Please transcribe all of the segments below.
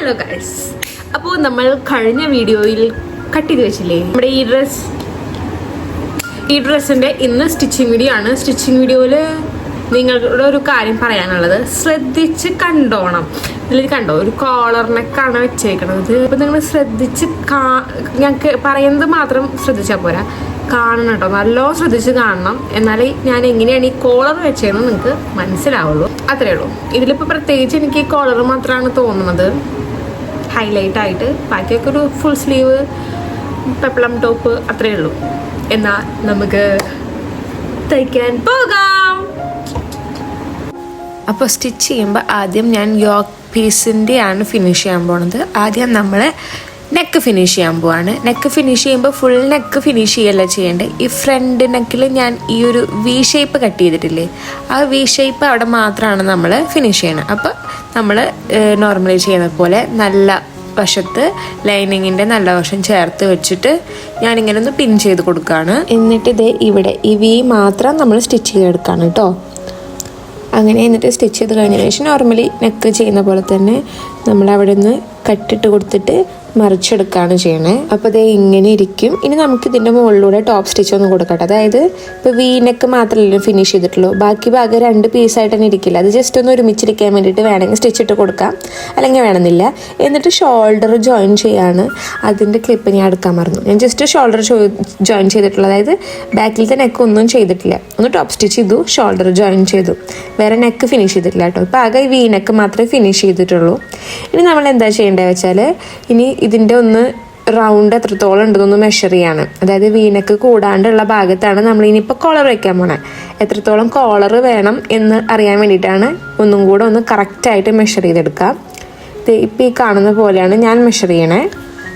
Hello guys അപ്പോൾ നമ്മൾ കഴിഞ്ഞ വീഡിയോയിൽ കട്ട് ചെയ്ത് വെച്ചില്ലേ? നമ്മുടെ ഈ ഡ്രസ് ഈ ഡ്രസ്സിന്റെ ഇന്ന് സ്റ്റിച്ചിങ് വീഡിയോ ആണ്. സ്റ്റിച്ചിങ് വീഡിയോയിൽ നിങ്ങളുടെ ഒരു കാര്യം പറയാനുള്ളത്. ശ്രദ്ധിച്ച് കണ്ടോണം. ഇതിൽ കണ്ടോ? ഒരു കോളറിനൊക്കെയാണ് വെച്ചേക്കണത്. അപ്പോൾ നിങ്ങൾ ശ്രദ്ധിച്ച് കാ ഞങ്ങൾക്ക് പറയുന്നത് മാത്രം ശ്രദ്ധിച്ചാൽ പോരാ. കാണണം കേട്ടോ. നല്ലോണം ശ്രദ്ധിച്ച് കാണണം. എന്നാലേ ഞാൻ എങ്ങനെയാണ് ഈ കോളർ വെച്ചതെന്ന് നിങ്ങൾക്ക് മനസ്സിലാവുള്ളൂ. അത്രയേ ഉള്ളൂ. ഇതിലിപ്പോൾ പ്രത്യേകിച്ച് എനിക്ക് ഈ കോളർ മാത്രമാണ് തോന്നുന്നത്. ഹൈലൈറ്റ് ആയിട്ട് ബാക്കിയൊക്കെ ഒരു ഫുൾ സ്ലീവ് പെപ്പളം ടോപ്പ് അത്രയേ ഉള്ളൂ. എന്നാൽ നമുക്ക് തയ്ക്കാൻ പോകാം. അപ്പോൾ സ്റ്റിച്ച് ചെയ്യുമ്പോൾ ആദ്യം ഞാൻ യോക്ക് പീസിന്റെ ആണ് ഫിനിഷ് ചെയ്യാൻ പോണത്. ആദ്യം നമ്മൾ നെക്ക് ഫിനിഷ് ചെയ്യാൻ പോവാണ്. നെക്ക് ഫിനിഷ് ചെയ്യുമ്പോൾ ഫുൾ നെക്ക് ഫിനിഷ് ചെയ്യല്ല ചെയ്യേണ്ടത് ഈ ഫ്രണ്ട് നെക്കിൽ ഞാൻ ഈ ഒരു വി ഷേപ്പ് കട്ട് ചെയ്തിട്ടില്ലേ? ആ വി ഷേപ്പ് അവിടെ മാത്രമാണ് നമ്മൾ ഫിനിഷ് ചെയ്യണം. അപ്പോൾ നമ്മൾ നോർമലി ചെയ്യുന്ന പോലെ നല്ല വശത്ത് ലൈനിങ്ങിന്റെ നല്ല വശം ചേർത്ത് വെച്ചിട്ട് ഞാനിങ്ങനെ ഒന്ന് പിൻ ചെയ്ത് കൊടുക്കുകയാണ് എന്നിട്ട് ഇത് ഇവിടെ ഈ വി മാത്രം നമ്മൾ സ്റ്റിച്ച് ചെയ്തെടുക്കുകയാണ് കേട്ടോ അങ്ങനെ എന്നിട്ട് സ്റ്റിച്ച് ചെയ്ത് കഴിഞ്ഞതിന് ശേഷം നോർമലി നെക്ക് ചെയ്യുന്ന പോലെ തന്നെ നമ്മൾ അവിടെ നിന്ന് കട്ടിട്ട് കൊടുത്തിട്ട് മറിച്ചെടുക്കുകയാണ് ചെയ്യണേ. അപ്പോൾ ഇത് ഇങ്ങനെ ഇരിക്കും. ഇനി നമുക്ക് ഇതിന്റെ മുകളിലൂടെ ടോപ്പ് സ്റ്റിച്ച് ഒന്ന് കൊടുക്കട്ടെ. അതായത് ഇപ്പോൾ വീനൊക്കെ നെക്ക് മാത്രമല്ല ഫിനിഷ് ചെയ്തിട്ടുള്ളൂ. ബാക്കി ഭാഗം രണ്ട് പീസായിട്ട് തന്നെ ഇരിക്കില്ല. അത് ജസ്റ്റ് ഒന്ന് ഒരുമിച്ചിരിക്കാൻ വേണ്ടിയിട്ട് വേണമെങ്കിൽ സ്റ്റിച്ച് ഇട്ട് കൊടുക്കാം. അല്ലെങ്കിൽ വേണമെന്നില്ല. എന്നിട്ട് ഷോൾഡർ ജോയിൻ ചെയ്യാണ്. അതിന്റെ ക്ലിപ്പ് ഞാൻ എടുക്കാൻ മറന്നു. ഞാൻ ജസ്റ്റ് ഷോൾഡർ ജോയിൻ ചെയ്തിട്ടുള്ളൂ. അതായത് ബാക്കിലത്തെ നെക്ക് ഒന്നും ചെയ്തിട്ടില്ല. ഒന്ന് ടോപ്പ് സ്റ്റിച്ച് ചെയ്തു ഷോൾഡർ ജോയിൻ ചെയ്തു. വേറെ നെക്ക് ഫിനിഷ് ചെയ്തിട്ടില്ല കേട്ടോ. ഇപ്പോൾ ആകെ ഈ നെക്ക് മാത്രമേ ഫിനിഷ് ചെയ്തിട്ടുള്ളൂ. ഇനി നമ്മൾ എന്താ ചെയ്യേണ്ടത് വെച്ചാൽ ഇനി ഇതിന്റെ ഒന്ന് റൗണ്ട് എത്രത്തോളം ഉണ്ടെന്നൊന്ന് മെഷർ ചെയ്യാണ്. അതായത് വീനക്ക് കൂടാണ്ടുള്ള ഭാഗത്താണ് നമ്മൾ ഇനിയിപ്പോൾ കോളർ വയ്ക്കാൻ പോണേ. എത്രത്തോളം കോളർ വേണം എന്ന് അറിയാൻ വേണ്ടിയിട്ടാണ് ഒന്നും കൂടെ ഒന്ന് കറക്റ്റായിട്ട് മെഷർ ചെയ്തെടുക്കാം ഇപ്പം ഈ കാണുന്ന പോലെയാണ് ഞാൻ മെഷർ ചെയ്യണേ.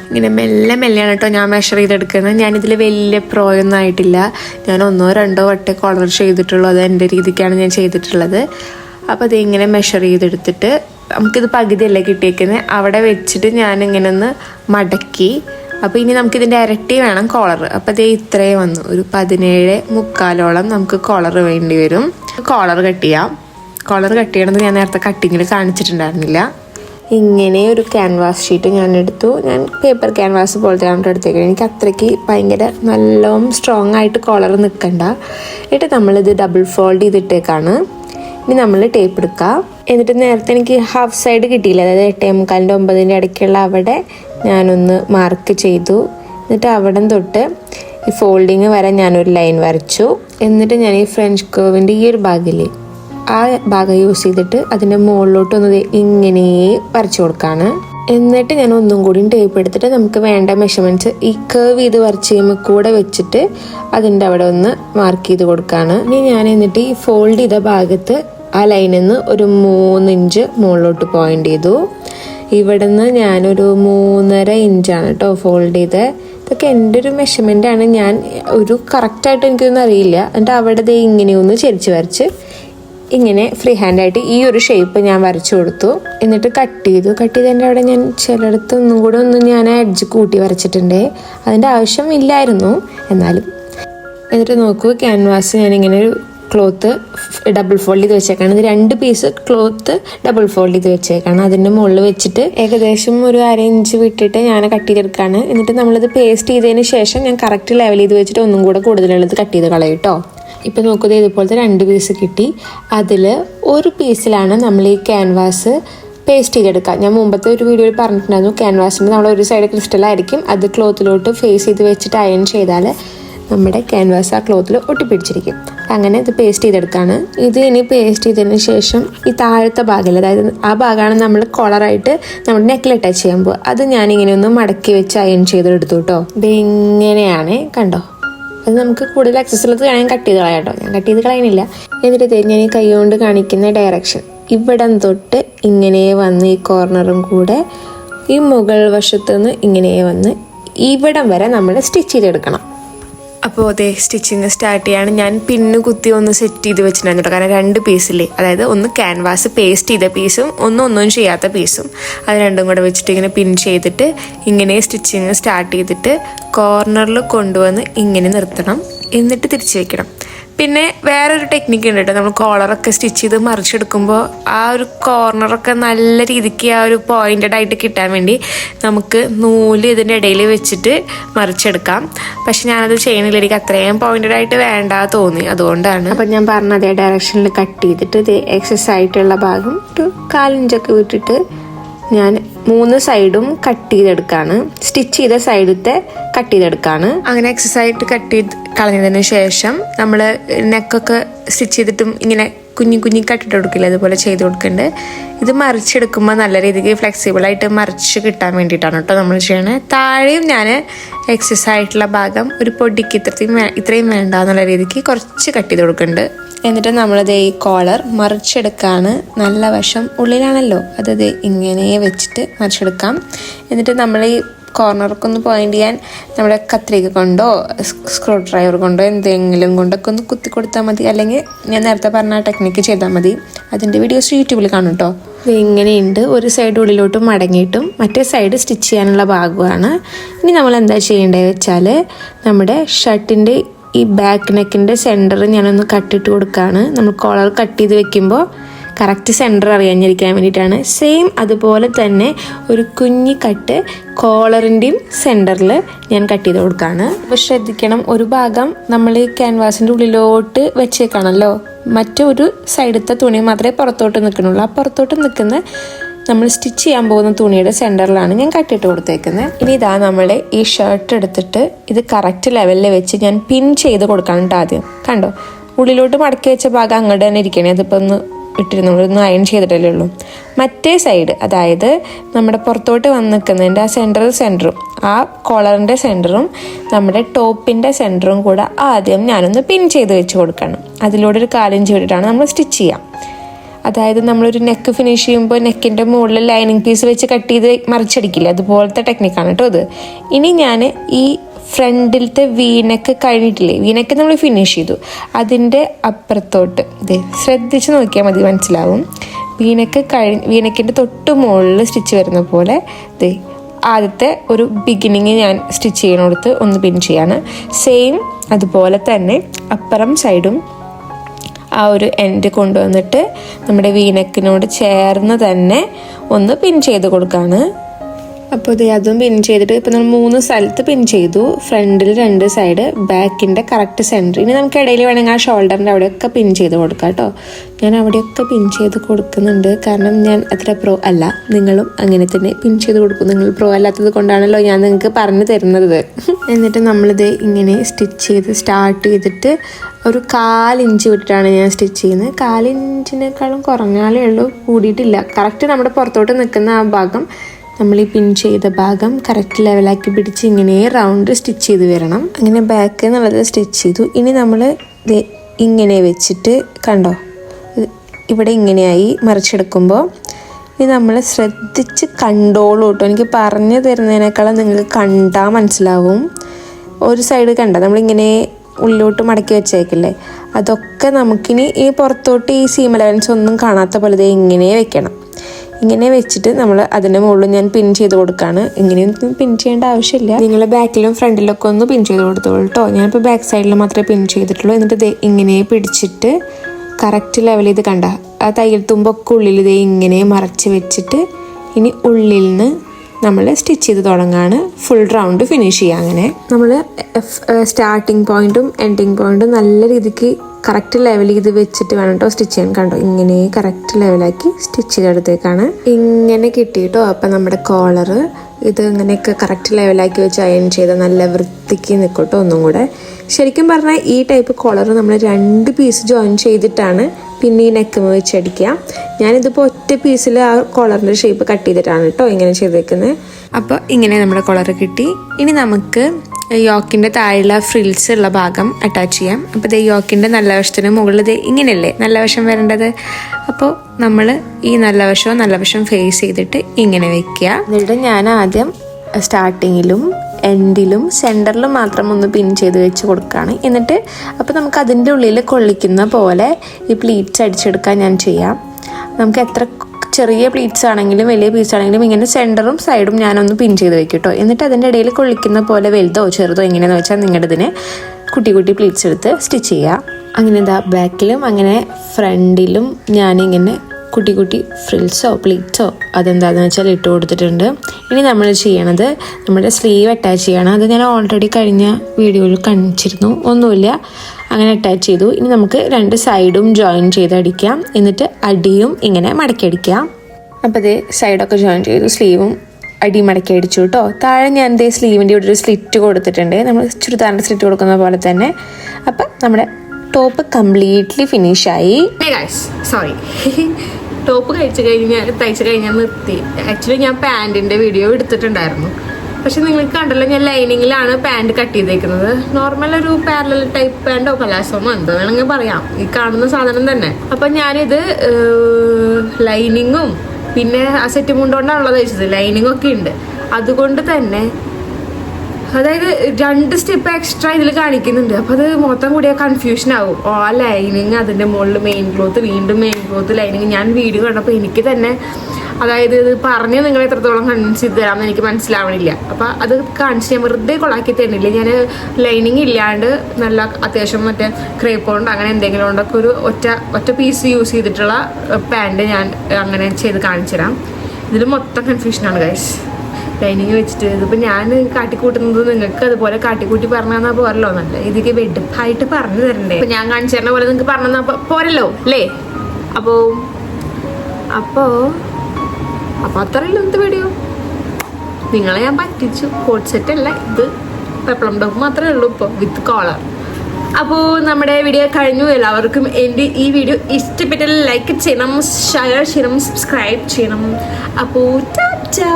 ഇങ്ങനെ മെല്ലെ മെല്ലെയാണ് കേട്ടോ ഞാൻ മെഷർ ചെയ്തെടുക്കുന്നത്. ഞാനിതിൽ വലിയ പ്രോയൊന്നും ആയിട്ടില്ല. ഞാൻ ഒന്നോ രണ്ടോ വട്ടേ കോളർ ചെയ്തിട്ടുള്ളൂ. അത് എന്റെ രീതിക്കാണ് ഞാൻ ചെയ്തിട്ടുള്ളത്. അപ്പോൾ അത് ഇങ്ങനെ മെഷർ ചെയ്തെടുത്തിട്ട് നമുക്കിത് പകുതിയല്ലേ കിട്ടിയേക്കുന്നത് അവിടെ വെച്ചിട്ട് ഞാനിങ്ങനെ ഒന്ന് മടക്കി. അപ്പോൾ ഇനി നമുക്കിതിന്റെ ഇരട്ടി വേണം കോളർ അപ്പോൾ അതേ ഇത്രയും വന്നു. ഒരു പതിനേഴ് മുക്കാലോളം നമുക്ക് കോളർ വേണ്ടി വരും. കോളർ കട്ട് ചെയ്യാം. കോളർ കട്ട് ചെയ്യണമെന്ന് ഞാൻ നേരത്തെ കട്ടിങ്ങിൽ കാണിച്ചിട്ടുണ്ടായിരുന്നില്ല. ഇങ്ങനെ ഒരു ക്യാൻവാസ് ഷീറ്റ് ഞാൻ എടുത്തു ഞാൻ പേപ്പർ ക്യാൻവാസ് പോലത്തെ ആണ് എടുത്തേക്കുന്നത് എനിക്ക് അത്രയ്ക്ക് ഭയങ്കര നല്ലോണം സ്ട്രോങ് ആയിട്ട് കോളർ നിൽക്കണ്ട എന്നിട്ട് നമ്മളിത് ഡബിൾ ഫോൾഡ് ചെയ്തിട്ടേക്കാണ്. ഇനി നമ്മൾ ടേപ്പ് എടുക്കുക എന്നിട്ട് നേരത്തെ എനിക്ക് ഹാഫ് സൈഡ് കിട്ടിയില്ല. അതായത് എട്ടേ മുക്കാലിന്റെ ഒമ്പതിന്റെ ഇടയ്ക്കുള്ള അവിടെ ഞാനൊന്ന് മാർക്ക് ചെയ്തു. എന്നിട്ട് അവിടെ തൊട്ട് ഈ ഫോൾഡിങ് വരെ ഞാനൊരു ലൈൻ വരച്ചു. എന്നിട്ട് ഞാൻ ഈ ഫ്രഞ്ച് കേവിന്റെ ഈ ഒരു ഭാഗിൽ ആ ഭാഗം യൂസ് ചെയ്തിട്ട് അതിന്റെ മുകളിലോട്ട് ഒന്ന് ഇങ്ങനെ വരച്ചു കൊടുക്കാണ്. എന്നിട്ട് ഞാൻ ഒന്നും കൂടി ടേപ്പ് എടുത്തിട്ട് നമുക്ക് വേണ്ട മെഷർമെന്റ്സ് ഈ കേവ് ചെയ്ത് വരച്ച് കഴിയുമ്പോൾ കൂടെ വെച്ചിട്ട് അതിന്റെ അവിടെ ഒന്ന് മാർക്ക് ചെയ്ത് കൊടുക്കുകയാണ് ഇനി ഞാൻ എന്നിട്ട് ഈ ഫോൾഡ് ചെയ്ത ഭാഗത്ത് ആ ലൈനിൽ നിന്ന് ഒരു മൂന്ന് ഇഞ്ച് മുകളിലോട്ട് പോയിന്റ് ചെയ്തു. ഇവിടെ നിന്ന് ഞാനൊരു മൂന്നര ഇഞ്ചാണ് കേട്ടോ ഫോൾഡ് ചെയ്ത്. ഇതൊക്കെ എന്റെ ഒരു മെഷർമെന്റ് ആണ്. ഞാൻ ഒരു കറക്റ്റായിട്ട് എനിക്കൊന്നും അറിയില്ല. എന്നിട്ട് അവിടെ ദേ ഇങ്ങനെയൊന്ന് ചരിച്ച് വരച്ച് ഇങ്ങനെ ഫ്രീ ഹാൻഡായിട്ട് ഈ ഒരു ഷേപ്പ് ഞാൻ വരച്ചു കൊടുത്തു. എന്നിട്ട് കട്ട് ചെയ്തു. കട്ട് ചെയ്തതിന്റെ അവിടെ ഞാൻ ചിലയിടത്ത് ഒന്നും കൂടെ ഒന്ന് ഞാൻ എഡ്ജ് കൂട്ടി വരച്ചിട്ടുണ്ട്. അതിന്റെ ആവശ്യം ഇല്ലായിരുന്നു. എന്നാലും എന്നിട്ട് നോക്കൂ ക്യാൻവാസ് ഞാനിങ്ങനെ ഒരു ക്ലോത്ത് ഡബിൾ ഫോൾഡ് ചെയ്ത് വെച്ചേക്കാണ്. രണ്ട് പീസ് ക്ലോത്ത് ഡബിൾ ഫോൾഡ് ചെയ്ത് വെച്ചേക്കാണ്. അതിന്റെ മുകളിൽ വെച്ചിട്ട് ഏകദേശം ഒരു അര ഇഞ്ച് വിട്ടിട്ട് ഞാൻ കട്ട് ചെയ്തെടുക്കുകയാണ് എന്നിട്ട് നമ്മളിത് പേസ്റ്റ് ചെയ്തതിന് ശേഷം ഞാൻ കറക്റ്റ് ലെവൽ ചെയ്ത് വെച്ചിട്ട് ഒന്നും കൂടെ കൂടുതലുള്ളത് കട്ട് ചെയ്ത് കളയും കേട്ടോ ഇപ്പോൾ നോക്കുന്നത് ഇതുപോലത്തെ രണ്ട് പീസ് കിട്ടി. അതിൽ ഒരു പീസിലാണ് നമ്മൾ ഈ ക്യാൻവാസ് പേസ്റ്റ് ചെയ്തെടുക്കുക ഞാൻ മുമ്പത്തെ ഒരു വീഡിയോയിൽ പറഞ്ഞിട്ടുണ്ടായിരുന്നു ക്യാൻവാസിന്റെ നമ്മൾ ഒരു സൈഡ് ക്രിസ്റ്റലായിരിക്കും അത് ക്ലോത്തിലോട്ട് ഫേസ് ചെയ്ത് വെച്ചിട്ട് അയൺ ചെയ്താൽ നമ്മുടെ ക്യാൻവാസ് ആ ക്ലോത്തിൽ ഒട്ടിപ്പിടിച്ചിരിക്കും. അങ്ങനെ ഇത് പേസ്റ്റ് ചെയ്തെടുക്കുകയാണ് ഇത് ഇനി പേസ്റ്റ് ചെയ്തതിന് ശേഷം ഈ താഴത്തെ ഭാഗമില്ല അതായത് ആ ഭാഗമാണ് നമ്മൾ കോളറായിട്ട് നമ്മുടെ നെക്കിൽ അറ്റാച്ച് ചെയ്യാൻ പോകുക അത് ഞാനിങ്ങനെ ഒന്ന് മടക്കി വെച്ച് അയൺ ചെയ്തെടുത്തു കേട്ടോ ഇങ്ങനെയാണ് കണ്ടോ? അത് നമുക്ക് കൂടുതൽ ഉള്ളത് ഞാൻ കട്ട് ചെയ്ത് കളയാം കേട്ടോ. ഞാൻ കട്ട് ചെയ്ത് കളയണില്ല. എന്നിട്ട് ഞാൻ ഈ കൈ കൊണ്ട് കാണിക്കുന്ന ഡയറക്ഷൻ ഇവിടം തൊട്ട് ഇങ്ങനെ വന്ന് ഈ കോർണറും കൂടെ ഈ മുകൾ വശത്തുനിന്ന് ഇങ്ങനെ വന്ന് ഇവിടം വരെ നമ്മൾ സ്റ്റിച്ച് ചെയ്തെടുക്കണം. അപ്പോൾ അതേ സ്റ്റിച്ചിങ് സ്റ്റാർട്ട് ചെയ്യാണ്. ഞാൻ പിന്ന് കുത്തി ഒന്ന് സെറ്റ് ചെയ്ത് വെച്ചിട്ടുണ്ടായിരുന്നു. കാരണം രണ്ട് പീസില്ലേ അതായത് ഒന്ന് ക്യാൻവാസ് പേസ്റ്റ് ചെയ്ത പീസും ഒന്ന് ഒന്നും ചെയ്യാത്ത പീസും അത് രണ്ടും കൂടെ വെച്ചിട്ട് ഇങ്ങനെ പിൻ ചെയ്തിട്ട് ഇങ്ങനെ സ്റ്റിച്ചിങ് സ്റ്റാർട്ട് ചെയ്തിട്ട് കോർണറിൽ കൊണ്ടുവന്ന് ഇങ്ങനെ നിർത്തണം. എന്നിട്ട് തിരിച്ചു വെക്കണം. പിന്നെ വേറൊരു ടെക്നിക്ക് ഉണ്ട് കേട്ടോ. നമ്മൾ കോളറൊക്കെ സ്റ്റിച്ച് ചെയ്ത് മറിച്ചെടുക്കുമ്പോൾ ആ ഒരു കോർണറൊക്കെ നല്ല രീതിക്ക് ആ ഒരു പോയിന്റഡ് ആയിട്ട് കിട്ടാൻ വേണ്ടി നമുക്ക് നൂൽ ഇതിന്റെ ഇടയിൽ വെച്ചിട്ട് മറിച്ചെടുക്കാം. പക്ഷെ ഞാനത് ചെയ്യണില്ല. എനിക്ക് അത്രയും പോയിന്റഡ് ആയിട്ട് വേണ്ട തോന്നി. അതുകൊണ്ടാണ്. അപ്പം ഞാൻ പറഞ്ഞ അതേ ഡയറക്ഷനിൽ കട്ട് ചെയ്തിട്ട് ഇത് എക്സസ് ആയിട്ടുള്ള ഭാഗം ഒരു കാലിഞ്ചൊക്കെ വിട്ടിട്ട് ഞാൻ മൂന്ന് സൈഡും കട്ട് ചെയ്തെടുക്കാണ്. സ്റ്റിച്ച് ചെയ്ത സൈഡത്തെ കട്ട് ചെയ്തെടുക്കാണ്. അങ്ങനെ എക്സസൈസ് കട്ട് ചെയ്ത് കളഞ്ഞതിന് ശേഷം നമ്മൾ നെക്കൊക്കെ സ്റ്റിച്ച് ചെയ്തിട്ടും ഇങ്ങനെ കുഞ്ഞു കുഞ്ഞു കട്ടിട്ട് കൊടുക്കില്ല? അതുപോലെ ചെയ്ത് കൊടുക്കുന്നുണ്ട് ഇത് മറിച്ചെടുക്കുമ്പോൾ നല്ല രീതിക്ക് ഫ്ലെക്സിബിൾ ആയിട്ട് മറിച്ച് കിട്ടാൻ വേണ്ടിയിട്ടാണ് കേട്ടോ നമ്മൾ ചെയ്യണത് താഴെയും ഞാൻ എക്സസ് ആയിട്ടുള്ള ഭാഗം ഒരു പൊടിക്ക് ഇത്രയും ഇത്രയും വേണ്ട എന്നുള്ള രീതിക്ക് കുറച്ച് കട്ട് ചെയ്ത് കൊടുക്കുന്നുണ്ട് എന്നിട്ട് നമ്മളത് ഈ കോളർ മറിച്ചെടുക്കാണ്. നല്ല വശം ഉള്ളിലാണല്ലോ. അതത് ഇങ്ങനെ വെച്ചിട്ട് മറിച്ചെടുക്കാം. എന്നിട്ട് നമ്മൾ ഈ കോർണറൊക്കെ ഒന്ന് പോയിന്റ് ചെയ്യാൻ നമ്മുടെ കത്രിക കൊണ്ടോ സ്ക്രൂ ഡ്രൈവർ കൊണ്ടോ എന്തെങ്കിലും കൊണ്ടൊക്കെ ഒന്ന് കുത്തി കൊടുത്താൽ മതി. അല്ലെങ്കിൽ ഞാൻ നേരത്തെ പറഞ്ഞ ടെക്നിക്ക് ചെയ്താൽ മതി. അതിന്റെ വീഡിയോസ് യൂട്യൂബിൽ കാണും കേട്ടോ ഇങ്ങനെയുണ്ട്. ഒരു സൈഡ് ഉള്ളിലോട്ട് മടങ്ങിയിട്ടും മറ്റേ സൈഡ് സ്റ്റിച്ച് ചെയ്യാനുള്ള ഭാഗമാണ് ഇനി നമ്മൾ എന്താ ചെയ്യേണ്ടത് വെച്ചാൽ നമ്മുടെ ഷർട്ടിന്റെ ഈ ബാക്ക് നെക്കിന്റെ സെന്റർ ഞാനൊന്ന് കട്ടിട്ട് കൊടുക്കുകയാണ് നമ്മൾ കോളർ കട്ട് ചെയ്ത് വെക്കുമ്പോൾ കറക്റ്റ് സെന്റർ അറിയാഞ്ഞിരിക്കാൻ വേണ്ടിയിട്ടാണ്. സെയിം അതുപോലെ തന്നെ ഒരു കുഞ്ഞി കട്ട് കോളറിന്റെയും സെന്ററിൽ ഞാൻ കട്ട് ചെയ്ത് കൊടുക്കുകയാണ് അപ്പോൾ ശ്രദ്ധിക്കണം ഒരു ഭാഗം നമ്മൾ ഈ ക്യാൻവാസിന്റെ ഉള്ളിലോട്ട് വെച്ചേക്കാണല്ലോ. മറ്റൊരു സൈഡത്തെ തുണി മാത്രമേ പുറത്തോട്ട് നിൽക്കണുള്ളൂ ആ പുറത്തോട്ട് നിൽക്കുന്ന നമ്മൾ സ്റ്റിച്ച് ചെയ്യാൻ പോകുന്ന തുണിയുടെ സെന്ററിലാണ് ഞാൻ കട്ടിട്ട് കൊടുത്തേക്കുന്നത്. ഇനി ഇതാ നമ്മൾ ഈ ഷർട്ട് എടുത്തിട്ട് ഇത് കറക്റ്റ് ലെവലിൽ വെച്ച് ഞാൻ പിൻ ചെയ്ത് കൊടുക്കാനുണ്ട് ആദ്യം കണ്ടോ? ഉള്ളിലോട്ട് മടക്കി വെച്ച ഭാഗം അങ്ങോട്ട് തന്നെ ഇരിക്കണേ. അതിപ്പോൾ ഒന്ന് ഇട്ടിരുന്നു. ഒന്ന് അയൺ ചെയ്തിട്ടല്ലേ ഉള്ളൂ. മറ്റേ സൈഡ് അതായത് നമ്മുടെ പുറത്തോട്ട് വന്ന് നിൽക്കുന്നതിന്റെ ആ സെന്റർ സെന്ററും ആ കോളറിന്റെ സെന്ററും നമ്മുടെ ടോപ്പിന്റെ സെന്ററും കൂടെ ആദ്യം ഞാനൊന്ന് പിൻ ചെയ്ത് വെച്ച് കൊടുക്കണം. അതിലൂടെ ഒരു കാലിഞ്ച് വിട്ടിട്ടാണ് നമ്മൾ സ്റ്റിച്ച് ചെയ്യാം. അതായത് നമ്മളൊരു നെക്ക് ഫിനിഷ് ചെയ്യുമ്പോൾ നെക്കിന്റെ മുകളിൽ ലൈനിങ് പീസ് വെച്ച് കട്ട് ചെയ്ത് മറിച്ചടിക്കില്ല? അതുപോലത്തെ ടെക്നിക്കാണ് കേട്ടോ ഇത്. ഇനി ഞാൻ ഈ ഫ്രണ്ടിലത്തെ വീനക്ക് കഴിഞ്ഞിട്ടില്ലേ? വീനക്ക് നമ്മൾ ഫിനിഷ് ചെയ്തു. അതിന്റെ അപ്പുറത്തോട്ട്. ഇത് ശ്രദ്ധിച്ച് നോക്കിയാൽ മതി മനസ്സിലാവും. വീനക്ക് കഴി വീനക്കിന്റെ തൊട്ട് മുകളിൽ സ്റ്റിച്ച് വരുന്ന പോലെ ദേ ആദ്യത്തെ ഒരു ബിഗിനിങ് ഞാൻ സ്റ്റിച്ച് ചെയ്യണോടത്ത് ഒന്ന് പിൻ ചെയ്യാണ്. സെയിം അതുപോലെ തന്നെ അപ്പുറം സൈഡും ആ ഒരു എൻഡ് കൊണ്ടുവന്നിട്ട് നമ്മുടെ വീനക്കിനോട് ചേർന്ന് തന്നെ ഒന്ന് പിൻ ചെയ്ത് കൊടുക്കാണ്. അപ്പോൾ ഇത് അതും പിൻ ചെയ്തിട്ട് ഇപ്പം നമ്മൾ മൂന്ന് സ്ഥലത്ത് പിൻ ചെയ്തു. ഫ്രണ്ടിൽ രണ്ട് സൈഡ് ബാക്കിന്റെ കറക്റ്റ് സെന്റർ ഇനി നമുക്ക് ഇടയിൽ വേണമെങ്കിൽ ആ ഷോൾഡറിന്റെ അവിടെയൊക്കെ പിൻ ചെയ്ത് കൊടുക്കാം കേട്ടോ. ഞാൻ അവിടെയൊക്കെ പിൻ ചെയ്ത് കൊടുക്കുന്നുണ്ട്. കാരണം ഞാൻ അത്ര പ്രോ അല്ല. നിങ്ങളും അങ്ങനെ തന്നെ പിൻ ചെയ്ത് കൊടുക്കും. നിങ്ങൾ പ്രോ അല്ലാത്തത് കൊണ്ടാണല്ലോ ഞാൻ നിങ്ങൾക്ക് പറഞ്ഞു തരുന്നത്. എന്നിട്ട് നമ്മളിത് ഇങ്ങനെ സ്റ്റിച്ച് ചെയ്ത് സ്റ്റാർട്ട് ചെയ്തിട്ട് ഒരു കാലിഞ്ച് വിട്ടിട്ടാണ് ഞാൻ സ്റ്റിച്ച് ചെയ്യുന്നത്. കാലിഞ്ചിനേക്കാളും കുറഞ്ഞാലേ ഉള്ളൂ. കൂടിയിട്ടില്ല. കറക്റ്റ് നമ്മുടെ പുറത്തോട്ട് നിൽക്കുന്ന ആ ഭാഗം നമ്മൾ ഈ പിൻ ചെയ്ത ഭാഗം കറക്റ്റ് ലെവലാക്കി പിടിച്ച് ഇങ്ങനെ റൗണ്ട് സ്റ്റിച്ച് ചെയ്ത് വരണം. അങ്ങനെ ബാക്ക് എന്നുള്ളത് സ്റ്റിച്ച് ചെയ്തു. ഇനി നമ്മൾ ഇങ്ങനെ വെച്ചിട്ട് കണ്ടോ? ഇവിടെ ഇങ്ങനെയായി മറിച്ചെടുക്കുമ്പോൾ ഇനി നമ്മൾ ശ്രദ്ധിച്ച് കണ്ടോളൂ കേട്ടോ എനിക്ക് പറഞ്ഞു തരുന്നതിനേക്കാളും നിങ്ങൾ കണ്ടാൽ മനസ്സിലാവും. ഒരു സൈഡ് കണ്ട? നമ്മളിങ്ങനെ ഉള്ളിലോട്ട് മടക്കി വെച്ചേക്കില്ലേ? അതൊക്കെ നമുക്കിനി ഈ പുറത്തോട്ട് ഈ സീം അലവൻസ് ഒന്നും കാണാത്ത പോലെ ഇങ്ങനെ വെക്കണം. ഇങ്ങനെ വെച്ചിട്ട് നമ്മൾ അതിന്റെ മുകളിൽ ഞാൻ പിൻ ചെയ്ത് കൊടുക്കുകയാണ് ഇങ്ങനെയൊന്നും പിൻ ചെയ്യേണ്ട ആവശ്യമില്ല. നിങ്ങൾ ബാക്കിലും ഫ്രണ്ടിലൊക്കെ ഒന്ന് പിൻ ചെയ്ത് കൊടുത്തോളൂ കേട്ടോ ഞാനിപ്പോൾ ബാക്ക് സൈഡിൽ മാത്രമേ പിൻ ചെയ്തിട്ടുള്ളൂ. എന്നിട്ട് ദേ ഇങ്ങനെ പിടിച്ചിട്ട് കറക്റ്റ് ലെവൽ ഇത് കണ്ട. ആ തയ്യൽ തുമ്പൊക്കെ ഉള്ളിൽ ഇതേ ഇങ്ങനെ മറച്ച് വെച്ചിട്ട് ഇനി ഉള്ളിൽ നിന്ന് നമ്മൾ സ്റ്റിച്ച് ചെയ്ത് തുടങ്ങാണ്. ഫുൾ റൗണ്ട് ഫിനിഷ് ചെയ്യുക അങ്ങനെ. നമ്മൾ സ്റ്റാർട്ടിങ് പോയിന്റും എൻഡിങ് പോയിന്റും നല്ല രീതിക്ക് കറക്റ്റ് ലെവലിൽ ഇത് വെച്ചിട്ട് വേണം കേട്ടോ സ്റ്റിച്ച് ചെയ്യാൻ. കണ്ടോ? ഇങ്ങനെ കറക്റ്റ് ലെവലാക്കി സ്റ്റിച്ച് ചെയ്തെടുത്തേക്കാണ്. ഇങ്ങനെ കിട്ടിയിട്ടോ? അപ്പം നമ്മുടെ കോളറ് ഇത് ഇങ്ങനെയൊക്കെ കറക്റ്റ് ലെവലാക്കി വെച്ച് അയൺ ചെയ്ത് നല്ല വൃത്തിക്ക് നിൽക്കട്ടോ ഒന്നും കൂടെ. ശരിക്കും പറഞ്ഞാൽ ഈ ടൈപ്പ് കോളർ നമ്മൾ രണ്ട് പീസ് ജോയിൻ ചെയ്തിട്ടാണ് പിന്നെ ഈ നെക്ക് വെച്ചടിക്കുക ഞാനിതിപ്പോൾ ഒറ്റ പീസിൽ ആ കോളറിന്റെ ഷേപ്പ് കട്ട് ചെയ്തിട്ടാണ് കേട്ടോ ഇങ്ങനെ ചെയ്തേക്കുന്നത് അപ്പോൾ ഇങ്ങനെ നമ്മുടെ കോളർ കിട്ടി. ഇനി നമുക്ക് യോക്കിന്റെ താഴെയുള്ള ഫ്രിൽസ് ഉള്ള ഭാഗം അറ്റാച്ച് ചെയ്യാം. അപ്പോൾ ഇത് യോക്കിന്റെ നല്ല വശത്തിന് മുകളിൽ ഇത് ഇങ്ങനെയല്ലേ നല്ല വശം വരേണ്ടത്? അപ്പോൾ നമ്മൾ ഈ നല്ല വശവും നല്ല വശം ഫേസ് ചെയ്തിട്ട് ഇങ്ങനെ വെക്കുക എന്നിട്ട് ഞാൻ ആദ്യം സ്റ്റാർട്ടിങ്ങിലും എൻഡിലും സെന്ററിലും മാത്രം ഒന്ന് പിൻ ചെയ്ത് വെച്ച് കൊടുക്കുകയാണ്. എന്നിട്ട് അപ്പോൾ നമുക്ക് അതിന്റെ ഉള്ളിൽ കൊള്ളിക്കുന്ന പോലെ ഈ പ്ലീറ്റ്സ് അടിച്ചെടുക്കാൻ ഞാൻ ചെയ്യാം. നമുക്ക് എത്ര ചെറിയ പ്ലീറ്റ്സ് ആണെങ്കിലും വലിയ പീസ് ആണെങ്കിലും ഇങ്ങനെ സെന്ററും സൈഡും ഞാനൊന്ന് പിൻ ചെയ്ത് വെക്കും കേട്ടോ എന്നിട്ട് അതിന്റെ ഇടയിൽ കൊള്ളിക്കുന്ന പോലെ വലുതോ ചെറുതോ എങ്ങനെയാണെന്ന് വെച്ചാൽ നിങ്ങളുടെ ഇതിനെ കുട്ടി കുട്ടി പ്ലീറ്റ്സ് എടുത്ത് സ്റ്റിച്ച് ചെയ്യുക അങ്ങനെ ഇതാ ബാക്കിലും അങ്ങനെ ഫ്രണ്ടിലും ഞാനിങ്ങനെ കുട്ടി കുട്ടി ഫ്രിൽസോ പ്ലീറ്റ്സോ അതെന്താണെന്ന് വെച്ചാൽ ഇട്ട് കൊടുത്തിട്ടുണ്ട്. ഇനി നമ്മൾ ചെയ്യണത് നമ്മുടെ സ്ലീവ് അറ്റാച്ച് ചെയ്യണം. അത് ഞാൻ ഓൾറെഡി കഴിഞ്ഞ വീഡിയോയിൽ കാണിച്ചിരുന്നു. ഒന്നുമില്ല. അങ്ങനെ അറ്റാച്ച് ചെയ്തു. ഇനി നമുക്ക് രണ്ട് സൈഡും ജോയിൻ ചെയ്ത് അടിക്കാം എന്നിട്ട് അടിയും ഇങ്ങനെ മടക്കിയടിക്കാം അപ്പം അപ്പോൾ ഇതേ സൈഡൊക്കെ ജോയിൻ ചെയ്തു. സ്ലീവും അടി മടക്കി അടിച്ചു കേട്ടോ താഴെ ഞാൻ ദേ സ്ലീവിന്റെ ഇവിടെ ഒരു സ്ലിറ്റ് കൊടുത്തിട്ടുണ്ട്. നമ്മൾ ചുരിദാറിന്റെ സ്ലിറ്റ് കൊടുക്കുന്ന പോലെ തന്നെ. അപ്പം നമ്മുടെ ടോപ്പ് കംപ്ലീറ്റ്ലി ഫിനിഷായി സോറി ടോപ്പ് കഴിച്ചു കഴിഞ്ഞാൽ തയ്ച്ചു കഴിഞ്ഞാൽ നിർത്തി. ആക്ച്വലി ഞാൻ പാന്റിന്റെ വീഡിയോ എടുത്തിട്ടുണ്ടായിരുന്നു. പക്ഷെ നിങ്ങൾക്ക് കണ്ടല്ലോ ഞാൻ ലൈനിങ്ങിലാണ് പാന്റ് കട്ട് ചെയ്തേക്കുന്നത്. നോർമൽ ഒരു പാരലൽ ടൈപ്പ് പാന്റോ പലാസോമോ എന്തോ വേണമെങ്കിൽ പറയാം. ഈ കാണുന്ന സാധനം തന്നെ. അപ്പം ഞാനിത് ലൈനിങ്ങും പിന്നെ ആ സെറ്റ് മുണ്ടോണ്ടാണുള്ളത് തയ്ച്ചത് ലൈനിങ് ഒക്കെ ഉണ്ട്. അതുകൊണ്ട് തന്നെ അതായത് രണ്ട് സ്റ്റെപ്പ് എക്സ്ട്രാ ഇതിൽ കാണിക്കുന്നുണ്ട്. അപ്പോൾ അത് മൊത്തം കൂടിയ കൺഫ്യൂഷൻ ആവും. ആ ലൈനിങ് അതിന്റെ മുകളിൽ മെയിൻ ക്ലോത്ത് വീണ്ടും മെയിൻ ക്ലോത്ത് ലൈനിങ് ഞാൻ വീഡിയോ കണ്ടപ്പോൾ എനിക്ക് തന്നെ അതായത് ഇത് പറഞ്ഞ് നിങ്ങൾ എത്രത്തോളം കൺവിൻസ് ചെയ്ത് തരാമെന്ന് എനിക്ക് മനസ്സിലാവണില്ല. അപ്പം അത് കാണിച്ച് ഞാൻ വെറുതെ കൊളാക്കി തരുന്നില്ല. ഞാൻ ലൈനിങ് ഇല്ലാണ്ട് നല്ല അത്യാവശ്യം മറ്റേ ക്രേപ്പ് കൊണ്ട് അങ്ങനെ എന്തെങ്കിലും ഉണ്ടൊക്കെ ഒരു ഒറ്റ ഒറ്റ പീസ് യൂസ് ചെയ്തിട്ടുള്ള പാന്റ് ഞാൻ അങ്ങനെ ചെയ്ത് കാണിച്ചു തരാം. ഇതിൽ മൊത്തം കൺഫ്യൂഷനാണ് ഗൈസ് ലൈനിങ് വെച്ചിട്ട് ഇതിപ്പോൾ ഞാൻ കാട്ടിക്കൂട്ടുന്നത് നിങ്ങൾക്ക് അതുപോലെ കാട്ടിക്കൂട്ടി പറഞ്ഞു തന്നാൽ പോരല്ലോ നല്ല ഇതിക്ക് വെടുപ്പായിട്ട് പറഞ്ഞു തരണ്ടേ. ഞാൻ കാണിച്ചു തരുന്ന പോലെ നിങ്ങൾക്ക് പറഞ്ഞു തന്നാൽ പോരല്ലോ അല്ലേ? അപ്പോൾ അപ്പോൾ അപ്പോൾ അത്രയല്ല എന്ത് വീഡിയോ നിങ്ങളെ ഞാൻ പറ്റിച്ചു. കോട്ട് സെറ്റ് അല്ല ഇത് പെപ്പളം ടോപ്പ് മാത്രമേ ഉള്ളൂ ഇപ്പോൾ വിത്ത് കോളർ അപ്പോൾ നമ്മുടെ വീഡിയോ കഴിഞ്ഞു. എല്ലാവർക്കും എന്റെ ഈ വീഡിയോ ഇഷ്ടപ്പെട്ടാൽ ലൈക്ക് ചെയ്യണം ഷെയർ ചെയ്യണം സബ്സ്ക്രൈബ് ചെയ്യണം. അപ്പോൾ ടാറ്റാ